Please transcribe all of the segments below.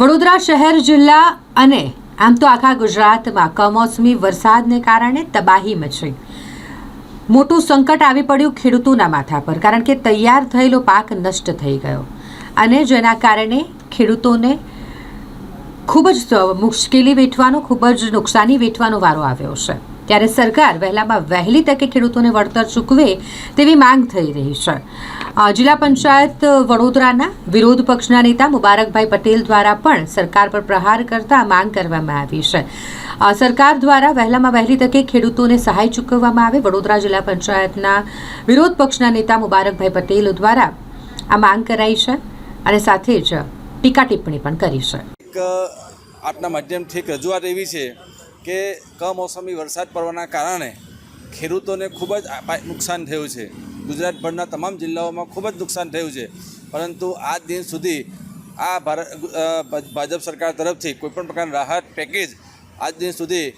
વડોદરા શહેર, જિલ્લા અને આમ તો આખા ગુજરાતમાં કમોસમી વરસાદને કારણે તબાહી મચી. મોટું સંકટ આવી પડ્યું ખેડૂતોના માથા પર, કારણ કે તૈયાર થયેલો પાક નષ્ટ થઈ ગયો. અને જેના કારણે ખેડૂતોને ખૂબ જ મુશ્કેલી વેઠવાનો, ખૂબ જ નુકસાની વેઠવાનો વારો આવ્યો છે. ત્યારે સરકાર વહેલામાં વહેલી તકે ખેડૂતોને વળતર ચૂકવે તેવી માંગ થઈ રહી છે. જિલ્લા પંચાયત વડોદરાના વિરોધ પક્ષના નેતા મુબારકભાઈ પટેલ દ્વારા પણ સરકાર પર પ્રહાર કરતા માંગ કરવામાં આવી છે. સરકાર દ્વારા વહેલામાં વહેલી તકે ખેડૂતોને સહાય ચૂકવવામાં આવે વડોદરા જિલ્લા પંચાયતના વિરોધ પક્ષના નેતા મુબારકભાઈ પટેલ દ્વારા આ માંગ કરાઈ છે અને સાથે જ ટીકા ટિપ્પણી પણ કરી છે. આપના માધ્યમથી એક રજૂઆત એવી છે કે કમોસમી વરસાદ પડવાના કારણે ખેડૂતોને ખૂબ જ નુકસાન થયું છે. ગુજરાતભરના તમામ જિલ્લાઓમાં ખૂબ જ નુકસાન થયું છે. પરંતુ આ દિન સુધી આ ભારત ભાજપ સરકાર તરફથી કોઈપણ પ્રકારની રાહત પેકેજ આજ દિન સુધી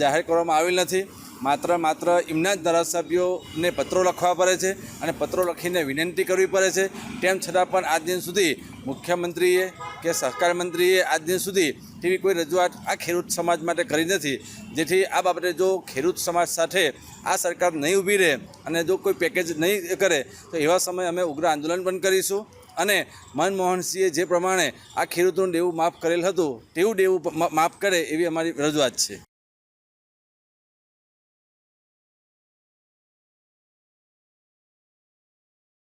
જાહેર કરવામાં આવેલ નથી. માત્ર માત્ર એમના જ ધારાસભ્યોને પત્રો લખવા પડે છે અને પત્રો લખીને વિનંતી કરવી પડે છે. તેમ છતાં પણ આજ દિન સુધી મુખ્યમંત્રીએ કે સહકાર મંત્રીએ આજ દિન સુધી તેવી કોઈ રજૂઆત આ ખેડૂત સમાજ માટે કરી નથી. જેથી આ બાબતે જો ખેડૂત સમાજ સાથે આ સરકાર નહીં ઊભી રહે અને જો કોઈ પેકેજ નહીં કરે, તો એવા સમયે અમે ઉગ્ર આંદોલન પણ કરીશું. અને મનમોહનસિંહે જે પ્રમાણે આ ખેડૂતોનું દેવું માફ કરેલ હતું, તેવું દેવું માફ કરે એવી અમારી રજૂઆત છે.